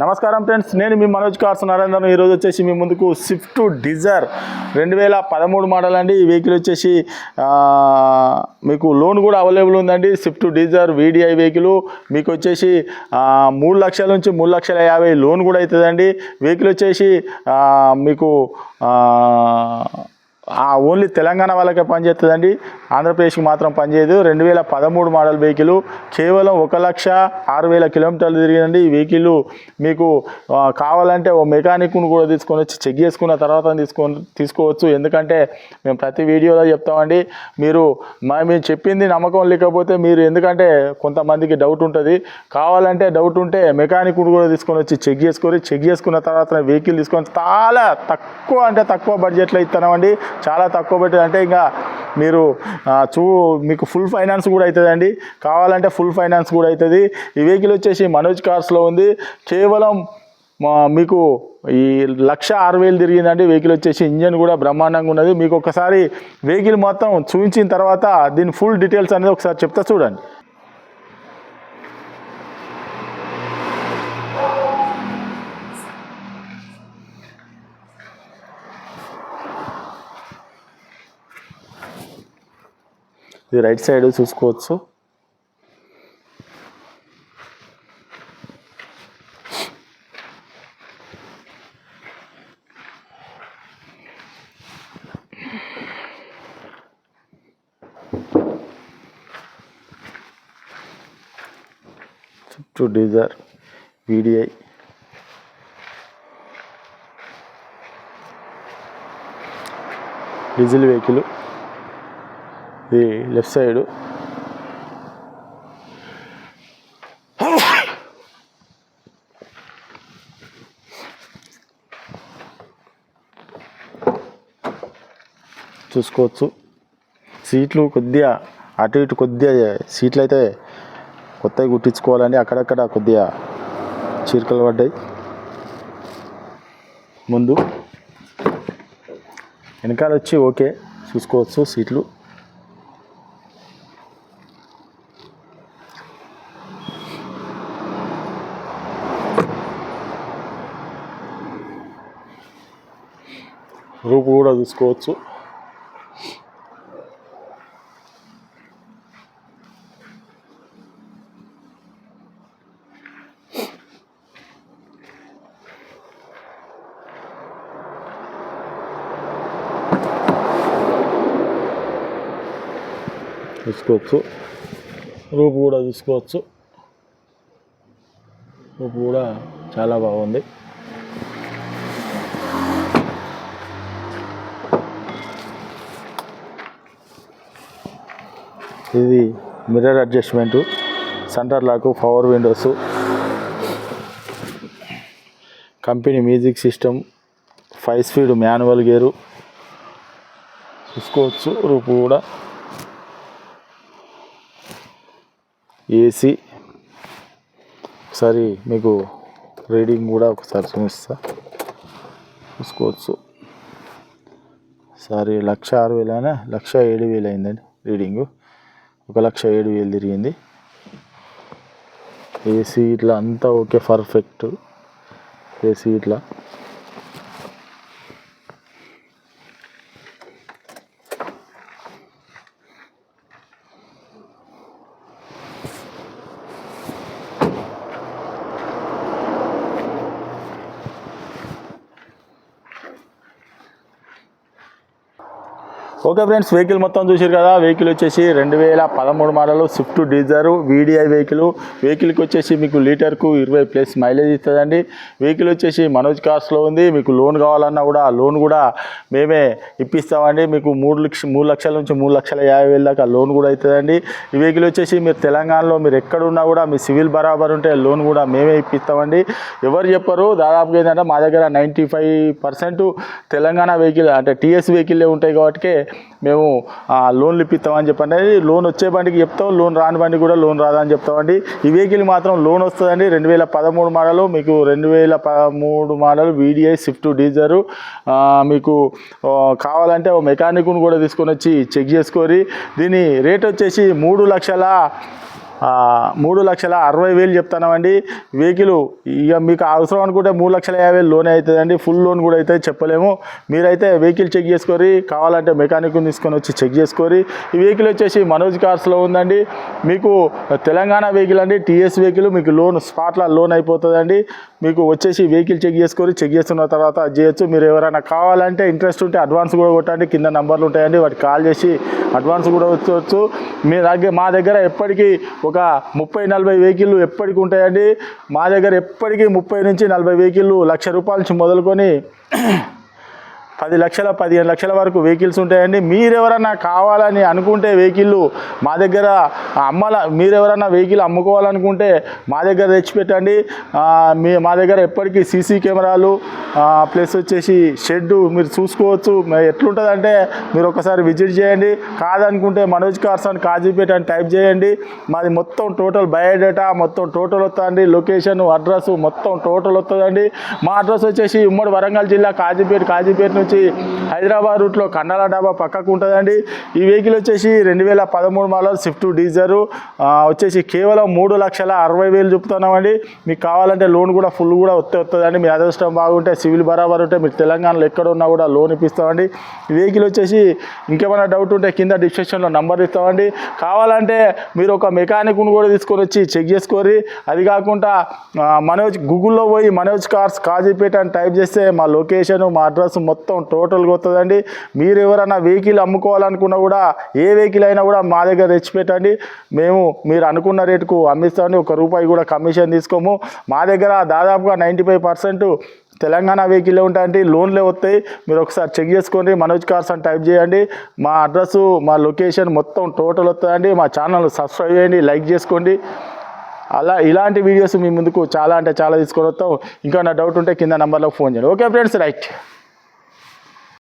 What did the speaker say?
నమస్కారం ఫ్రెండ్స్ నేను మీ మనోజ్ కార్స్ నరేందర్ ఈరోజు వచ్చేసి మీ ముందుకు స్విఫ్ట్ డిజైర్ రెండు వేల పదమూడు మోడల్ అండి. ఈ వెహికల్ వచ్చేసి మీకు లోన్ కూడా అవైలబుల్ ఉందండి. స్విఫ్ట్ డిజైర్ వీడిఐ వెహికల్ మీకు వచ్చేసి మూడు లక్షల నుంచి మూడు లక్షల యాభై లోన్ కూడా అవుతుందండి. వెహికల్ వచ్చేసి మీకు ఓన్లీ తెలంగాణ వాళ్ళకే పనిచేస్తుందండి. ఆంధ్రప్రదేశ్కి మాత్రం పనిచేయదు. రెండు వేల పదమూడు మోడల్ వెహికల్ కేవలం ఒక లక్ష ఆరు వేల కిలోమీటర్లు తిరిగిందండి. ఈ వెహికల్ మీకు కావాలంటే ఓ మెకానిక్ను కూడా తీసుకొని వచ్చి చెక్ చేసుకున్న తర్వాత తీసుకొని తీసుకోవచ్చు. ఎందుకంటే మేము ప్రతి వీడియోలో చెప్తామండి మీరు మా మేము చెప్పింది నమ్మకం లేకపోతే మీరు ఎందుకంటే కొంతమందికి డౌట్ ఉంటుంది. కావాలంటే డౌట్ ఉంటే మెకానిక్ కూడా తీసుకొని వచ్చి చెక్ చేసుకొని చెక్ చేసుకున్న తర్వాత వెహికల్ తీసుకొని చాలా తక్కువ అంటే తక్కువ బడ్జెట్లో ఇస్తున్నామండి చాలా తక్కువ బడ్జెట్ అంటే ఇంకా మీరు చూ మీకు ఫుల్ ఫైనాన్స్ కూడా అవుతుందండి కావాలంటే ఫుల్ ఫైనాన్స్ కూడా అవుతుంది ఈ వెహికల్ వచ్చేసి మనోజ్ కార్స్లో ఉంది. కేవలం మీకు ఈ లక్ష ఆరు వేలు తిరిగిందండి. వెహికల్ వచ్చేసి ఇంజన్ కూడా బ్రహ్మాండంగా ఉన్నది. మీకు ఒకసారి వెహికల్ మొత్తం చూపించిన తర్వాత దీని ఫుల్ డీటెయిల్స్ అనేది ఒకసారి చెప్తా చూడండి. ఇది రైట్ సైడ్ చూసుకోవచ్చు. చుట్టూ Dzire V D I. Diesel vehicle. ఇది లెఫ్ట్ సైడ్. చూసుకోవచ్చు. సీట్లు కొద్దిగా అటు ఇటు కొద్దిగా సీట్లు అయితే కొత్తవి కుట్టించుకోవాలని అక్కడక్కడ కొద్దిగా చీరికలు పడ్డాయి. ముందు. వెనకాల వచ్చి ఓకే. చూసుకోవచ్చు సీట్లు. రూపు కూడా చూసుకోవచ్చు. చూసుకోవచ్చు. రూపు కూడా చూసుకోవచ్చు. రూపు కూడా చాలా బాగుంది. ఇది mirror adjustment centre lock power windows company music system five speed manual gear చూసుకోవచ్చు రూపు కూడా. ఏసీ. ఒకసారి మీకు రీడింగ్ కూడా ఒకసారి చూపిస్తా. చూసుకోవచ్చు సారీ లక్ష ఆరు వేలైనా లక్ష ఏడు వేలు అయిందండి రీడింగు. ఒక లక్ష ఏడు వేలు తిరిగింది. ఏసీ ఇట్లా అంతా ఓకే పర్ఫెక్ట్ ఏసీ ఇట్లా ఓకే ఫ్రెండ్స్ వెహికల్ మొత్తం చూసారు కదా. వెహికల్ వచ్చేసి రెండు వేల పదమూడు model Swift Dzire V D I vehicle. వెహికల్కి వచ్చేసి మీకు లీటర్కు ఇరవై ప్లస్ మైలేజ్ ఇస్తుందండి. వెహికల్ వచ్చేసి మనోజ్ కార్స్లో ఉంది. మీకు లోన్ కావాలన్నా కూడా లోన్ కూడా మేమే ఇప్పిస్తామండి. మీకు మూడు లక్ష మూడు లక్షల నుంచి మూడు లక్షల యాభై వేల దాకా లోన్ కూడా అవుతుందండి. ఈ వెహికల్ వచ్చేసి మీరు తెలంగాణలో మీరు ఎక్కడున్నా కూడా మీ సివిల్ బరాబర్ ఉంటే లోన్ కూడా మేమే ఇప్పిస్తామండి. ఎవరు చెప్పరు దాదాపుగా ఏంటంటే మా దగ్గర ninety five percent Telangana vehicle అంటే టీఎస్ వెహికల్లే ఉంటాయి కాబట్టి మేము లోన్లు ఇప్పిస్తామని చెప్పండి. లోన్ వచ్చే బండికి చెప్తాం లోన్ రాని బండికి కూడా లోన్ రాదని చెప్తామండి. ఈ వెహికల్ మాత్రం లోన్ వస్తుందండి. రెండు వేల పదమూడు మోడలు మీకు రెండు వేల పదమూడు మోడల్ వీడిఐ స్విఫ్ట్ డీజరు మీకు కావాలంటే ఓ మెకానిక్ను కూడా తీసుకొని వచ్చి చెక్ చేసుకొని దీని రేట్ వచ్చేసి మూడు లక్షల మూడు లక్షల అరవై వేలు చెప్తున్నామండి. వెహికల్ ఇక మీకు అవసరం అనుకుంటే మూడు లక్షల యాభై వేలు లోన్ అవుతుందండి. ఫుల్ లోన్ కూడా అయితే చెప్పలేము. మీరైతే వెహికల్ చెక్ చేసుకోరి కావాలంటే మెకానిక్ తీసుకొని వచ్చి చెక్ చేసుకోరి ఈ వెహికల్ వచ్చేసి మనోజ్ కార్స్లో ఉందండి. మీకు తెలంగాణ వెహికల్ అండి టీఎస్ వెహికల్ మీకు లోన్ స్పాట్లో లోన్ అయిపోతుందండి. మీకు వచ్చేసి వెహికల్ చెక్ చేసుకొని చెక్ చేసుకున్న తర్వాత చేయొచ్చు. మీరు ఎవరైనా కావాలంటే ఇంట్రెస్ట్ ఉంటే అడ్వాన్స్ కూడా కొట్టండి. కింద నెంబర్లు ఉంటాయండి. వాటికి కాల్ చేసి అడ్వాన్స్ కూడా వచ్చవచ్చు మీ దగ్గర మా దగ్గర ఎప్పటికీ ఒక ముప్పై నలభై వెహికల్ ఎప్పటికి ఉంటాయండి. మా దగ్గర ఎప్పటికీ ముప్పై నుంచి నలభై వెహికల్ లక్ష రూపాయల నుంచి మొదలుకొని పది లక్షల పదిహేను లక్షల వరకు వెహికల్స్ ఉంటాయండి. మీరెవరన్నా కావాలని అనుకుంటే వెహికల్ మా దగ్గర అమ్మాల మీరెవరన్నా వెహికల్ అమ్ముకోవాలనుకుంటే మా దగ్గర తెచ్చిపెట్టండి. మీ మా దగ్గర ఎప్పటికీ సీసీ కెమెరాలు ప్లస్ వచ్చేసి షెడ్ మీరు చూసుకోవచ్చు. ఎట్లుంటుంది ఎట్లుంటుందంటే మీరు ఒకసారి విజిట్ చేయండి. కాదనుకుంటే మనోజ్ కార్స్ అని కాజీపేట అని టైప్ చేయండి. మాది మొత్తం టోటల్ బయోడేటా మొత్తం టోటల్ వస్తుందండి. లొకేషన్ అడ్రస్ మొత్తం టోటల్ వస్తుందండి. మా అడ్రస్ వచ్చేసి ఉమ్మడి వరంగల్ జిల్లా కాజీపేట కాజీపేట నుంచి హైదరాబాద్ రూట్లో కండాల డాబా పక్కకు ఉంటుందండి. ఈ వెహికల్ వచ్చేసి రెండు వేల పదమూడు మోడల్ స్విఫ్ట్ డీజరు. వచ్చేసి కేవలం మూడు లక్షల అరవై వేలు చూపుతున్నామండి. మీకు కావాలంటే లోన్ కూడా ఫుల్ కూడా వస్తే వస్తుందండి మీ అదృష్టం బాగుంటే సివిల్ బరాబర్ ఉంటే మీరు తెలంగాణలో ఎక్కడ ఉన్నా కూడా లోన్ ఇప్పిస్తామండి. వెహికల్ వచ్చేసి ఇంకేమైనా డౌట్ ఉంటే కింద డిస్క్రిప్షన్లో నంబర్ ఇస్తామండి. కావాలంటే మీరు ఒక మెకానిక్ను కూడా తీసుకొని వచ్చి చెక్ చేసుకోరి అది కాకుండా మనోజ్ గూగుల్లో పోయి మనోజ్ కార్స్ కాజీపేట అని టైప్ చేస్తే మా లొకేషన్ మా అడ్రస్ మొత్తం టోటల్గా వస్తుందండి. మీరు ఎవరైనా వెహికల్ అమ్ముకోవాలనుకున్నా కూడా ఏ వెహికల్ అయినా కూడా మా దగ్గర తెచ్చిపెట్టండి. మేము మీరు అనుకున్న రేటుకు అమ్మిస్తామని ఒక రూపాయి కూడా కమిషన్ తీసుకోము. మా దగ్గర దాదాపుగా ninety five percent Telangana vehicle ఉంటాయండి లోన్లే వస్తాయి. మీరు ఒకసారి చెక్ చేసుకోండి మనోజ్ కార్స్ అని టైప్ చేయండి. మా అడ్రస్ మా లొకేషన్ మొత్తం టోటల్ వస్తుందండి. మా ఛానల్ సబ్స్క్రైబ్ చేయండి లైక్ చేసుకోండి. అలా ఇలాంటి వీడియోస్ మీ ముందుకు చాలా అంటే చాలా తీసుకొని వస్తాం. ఇంకా నా డౌట్ ఉంటే కింద నెంబర్లో ఫోన్ చేయండి. Okay friends right.